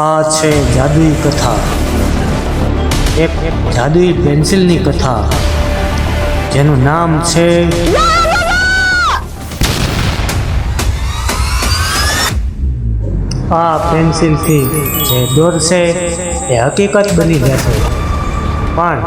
આ છે જાદુઈ કથા. એક જાદુઈ પેન્સિલની કથા, જેનું નામ છે આ પેન્સિલથી જે દોરશે, એ હકીકત બની જશે. પણ